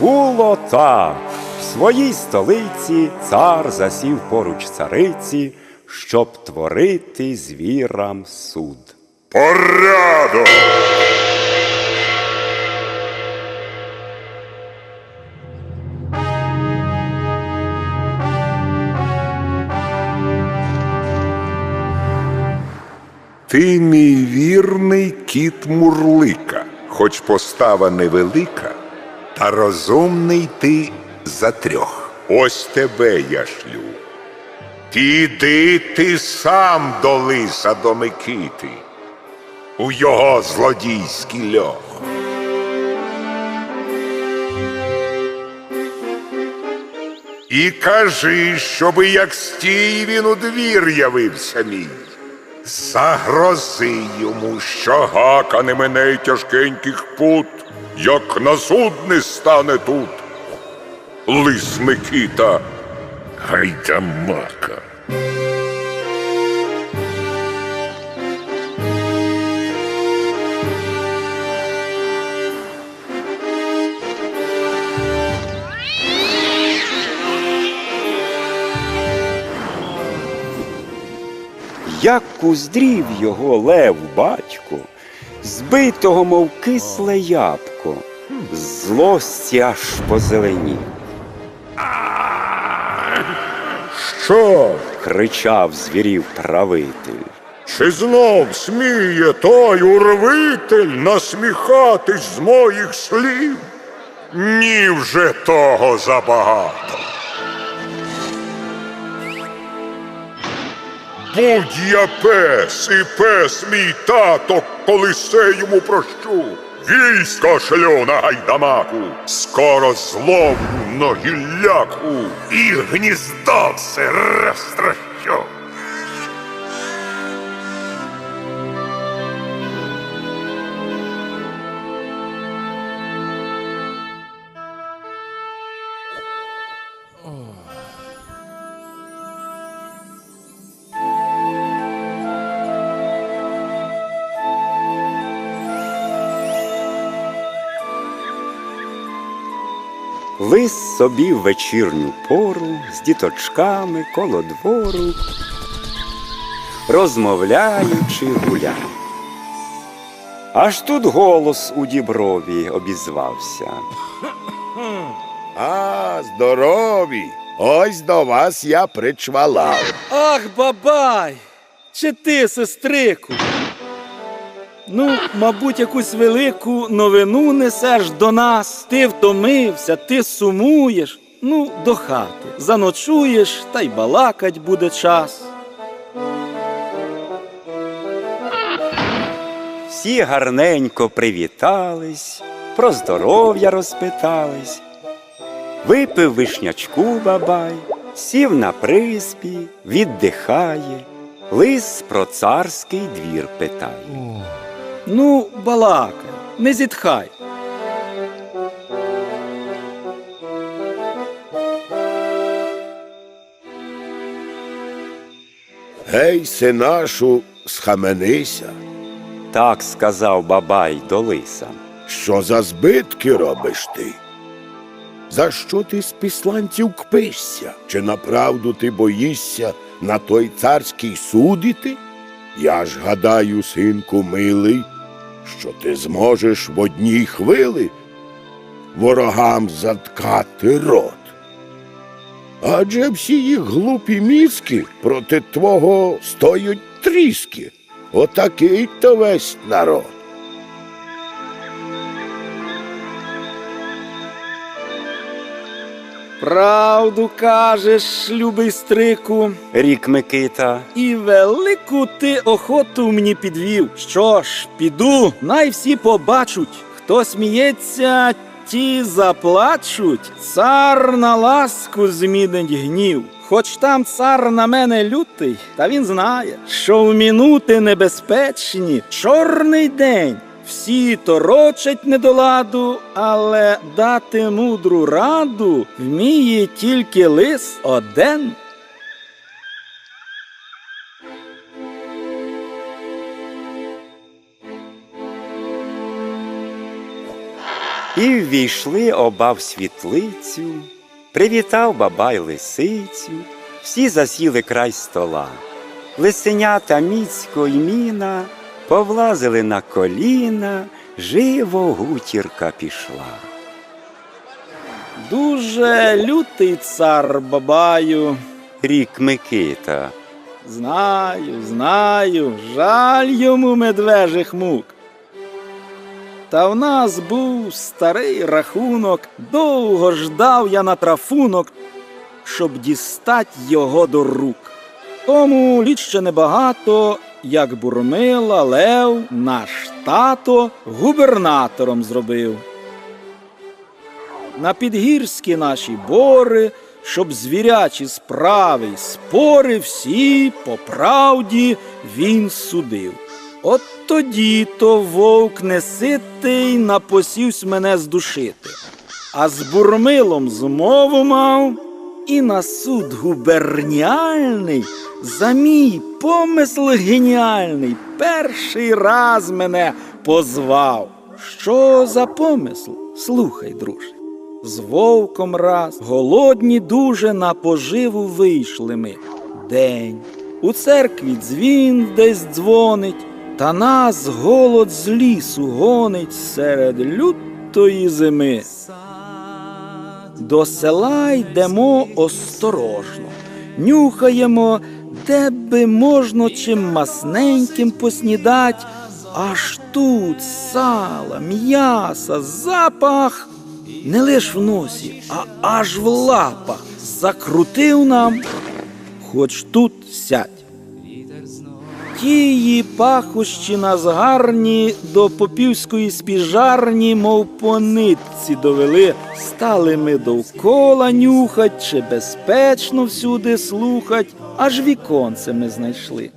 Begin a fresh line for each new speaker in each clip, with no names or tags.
було так. В своїй столиці цар засів поруч цариці, щоб творити звірам суд.
Порядок! Ти мій вірний кіт Мурлика, хоч постава невелика, та розумний ти за трьох. Ось тебе я шлю. Піди ти сам до лиса до Микити, у його злодійський льох. І кажи, щоби як стій він у двір явився мій. Загрози йому, що гака не мене тяжкеньких пут, як на суд не стане тут. Лис Микита, гайдамака.
Як уздрів його лев батько, збитого, мов кисле ябко, злості аж позеленів.
Що?
кричав звірів правитель.
Чи знов сміє той урвитель насміхатись з моїх слів? Ні вже того забагато. Будь я пес, і пес мій тато, коли се йому прощу. Військо шлю на гайдамаку, скоро зловлю на гілляку і гніздо все розтрощу.
Лис собі в вечірню пору з діточками коло двору, розмовляючи гуляє. Аж тут голос у діброві обізвався.
А, здорові! Ось до вас я причвалав.
Ах, бабай! Чи ти, сестрику? Ну, мабуть, якусь велику новину несеш до нас. Ти втомився, ти сумуєш. Ну, до хати. Заночуєш, та й балакать буде час.
Всі гарненько привітались, про здоров'я розпитались. Випив вишнячку бабай, сів на приспі, віддихає, лис про царський двір питає.
Ну, балакай, не зітхай.
Гей, синашу, схаменися.
Так сказав бабай до лиса.
Що за збитки робиш ти? За що ти з післанців кпишся? Чи направду ти боїшся на той царський суд іти? Я ж гадаю, синку милий, що ти зможеш в одній хвили ворогам заткати рот. Адже всі їх глупі мізки проти твого стоють тріски. Отакий то весь народ.
Правду кажеш, любий стрику,
Рік Микита.
і велику ти охоту мені підвів. Що ж, піду, най всі побачуть, хто сміється, ті заплачуть. Цар на ласку змінить гнів. Хоч там цар на мене лютий, та він знає, що в минути небезпечні чорний день. Всі торочать недоладу, але дати мудру раду вміє тільки лис один.
І ввійшли оба в світлицю, привітав бабай лисицю, всі засіли край стола. Лисенята міцько й міна повлазили на коліна, живо гутірка пішла.
Дуже лютий цар бабаю.
Рік Микита,
Знаю, знаю, жаль йому медвежих мук. Та в нас був старий рахунок, довго ждав я на трафунок, щоб дістать його до рук. Тому літ ще небагато, як бурмила Лев, наш тато губернатором зробив. На підгірські наші бори, щоб звірячі справи й спори всі по правді він судив. От тоді то вовк неситий напосівсь мене здушити, а з бурмилом змову мав, і на суд губерніальний за мій помисл геніальний перший раз мене позвав. Що за помисл? Слухай, друже. З вовком раз, голодні дуже на поживу вийшли ми. День. У церкві дзвін десь дзвонить, та нас голод з лісу гонить серед лютої зими. До села йдемо осторожно, нюхаємо, де би можна чим масненьким поснідать, аж тут сала, м'яса, запах не лиш в носі, а аж в лапах закрутив нам, хоч тут сядь. Тії пахощі нас гарні до попівської спіжарні, мов по нитці довели. Стали ми довкола нюхать, чи безпечно всюди слухать, аж віконце ми знайшли.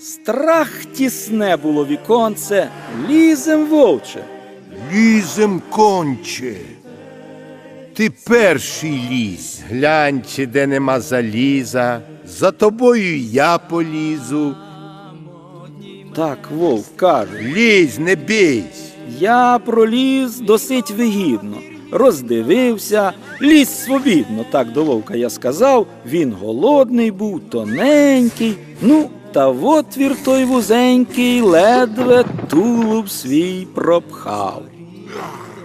Страх тісне було віконце, лізем вовче.
Лізем конче. Ти перший лізь, глянь, чи де нема заліза, за тобою я полізу.
Так вовк каже.
Лізь, не бійсь.
Я проліз досить вигідно, роздивився, ліз свобідно, так до вовка я сказав. Він голодний був, тоненький. Ну, та в отвір той вузенький ледве тулуб свій пропхав.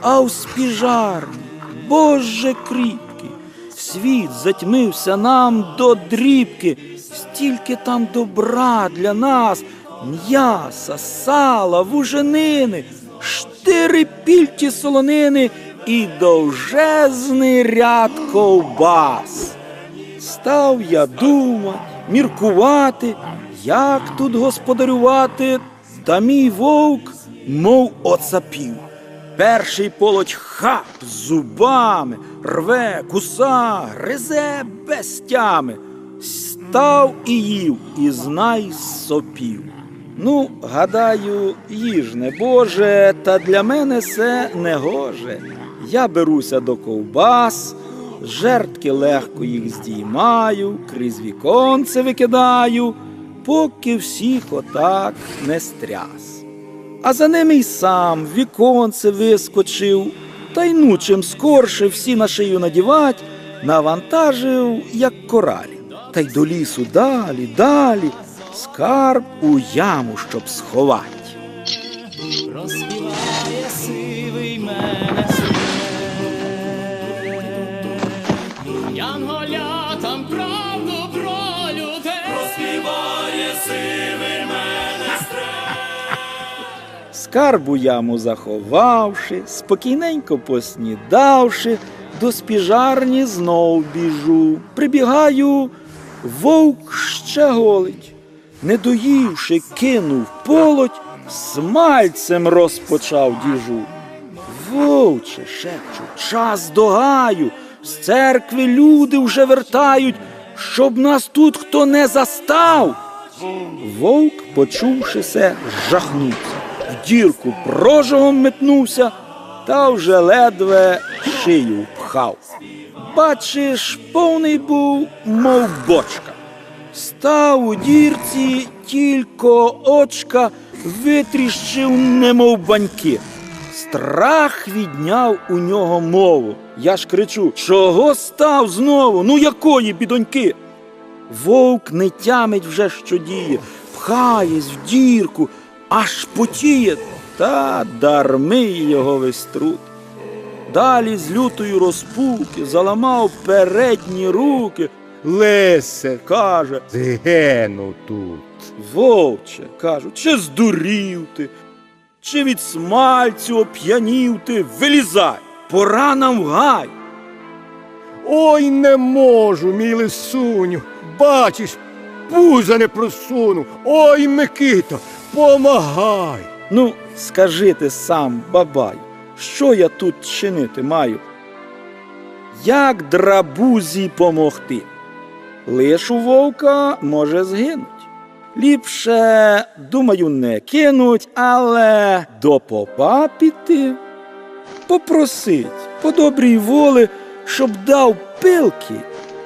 А в спіжарні, Боже кріпкий, світ затьмився нам до дрібки, стільки там добра для нас, м'яса, сала, вуженини, штири пільті солонини і довжезний ряд ковбас. Став я думать, міркувати, як тут господарювати, та мій вовк, мов оцапів. Перший полоч хап зубами, рве, куса, гризе безтями. Став і їв, і знай сопів. Ну, гадаю, їж не Боже, та для мене це не гоже. Я беруся до ковбас, жертки легко їх здіймаю, крізь віконце викидаю, поки всіх отак не стряс. А за ними й сам віконце вискочив, та й ну чим скорше всі на шию надівать, навантажив, як коралі, та й до лісу далі, далі, скарб у яму, щоб сховать.
розпіває сивий мене
Скарбу яму заховавши, спокійненько поснідавши, до спіжарні знов біжу. Прибігаю, вовк ще голить. Не доївши, кинув полоть, смальцем розпочав діжу. Вовче, шепчу, час до гаю, з церкви люди вже вертають, щоб нас тут хто не застав. Вовк, почувши се, жахнувся, дірку прожогом метнувся, та вже ледве шию впхав. Бачиш, повний був, мов бочка. Став у дірці, тільки очка витріщив, немов баньки. Страх відняв у нього мову. Я ж кричу: чого став знову? Ну якої бідоньки? Вовк не тямить вже, що діє, пхаєсь в дірку, аж потіє, та дарми його весь труд. Далі з лютою розпуки заламав передні руки,
Лисе,
каже,
згину тут.
Вовче, кажу, чи здурів ти, чи від смальцю оп'янів ти, вилізай, пора нам в гай.
Ой, не можу, мій лисуню. Бачиш, пуза не просунув. Ой, Микито, помагай.
Ну, скажи ти сам, бабай, що я тут чинити маю? Як драбузі помогти? Лиш у вовка може згинуть. Ліпше, думаю, не кинуть, але до попа піти. Попросить по добрій волі, щоб дав пилки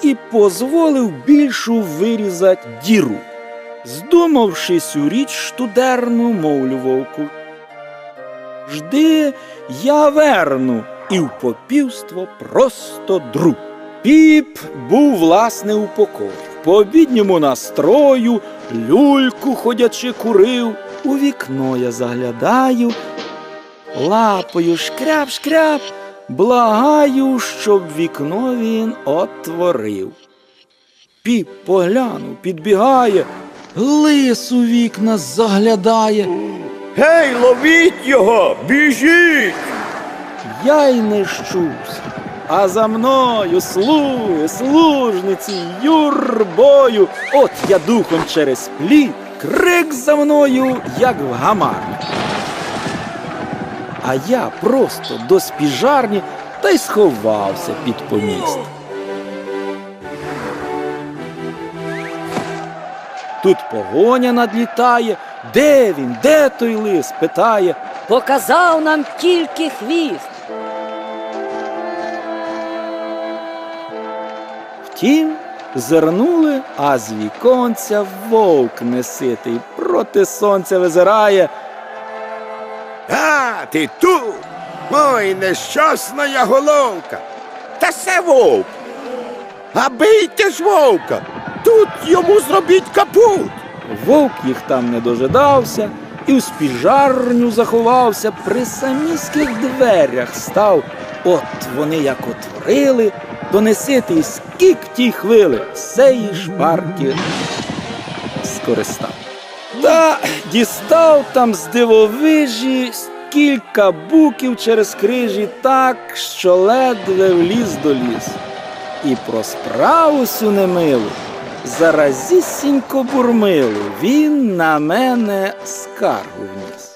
і позволив більшу вирізать діру. Здумавшись у річ штудерну, мовлю вовку. Жди, я верну, і в попівство просто друг. Піп був власне у покої. В пообідньому настрою люльку ходячи курив, у вікно я заглядаю, лапою шкряп-шкряп, благаю, щоб вікно він отворив. Піп поглянув, підбігає, лис у вікна заглядає.
Гей, ловіть його! Біжіть!
Я й не щусь, а за мною слуги, служниці, юрбою. От я духом через пліт, крик за мною, як в гамарні. А я просто до спіжарні та й сховався під поміст. Тут погоня надлітає. Де він? Де той лис? питає.
Показав нам тільки хвіст.
Втім, зернули, а з віконця вовк неситий проти сонця визирає.
А, ти тут? Ой, нещасна я головка. Та це вовк. А бийте ж вовка. Тут йому зробіть капут.
Вовк їх там не дожидався і в спіжарню заховався, при саміських дверях став. От вони як отворили, донесити скік тій хвили, все її шпарки скористав. Та дістав там з дивовижі кілька буків через крижі так, що ледве вліз до лісу. І про справу сю немилу заразісінько бурмилу він на мене скаргу вніс.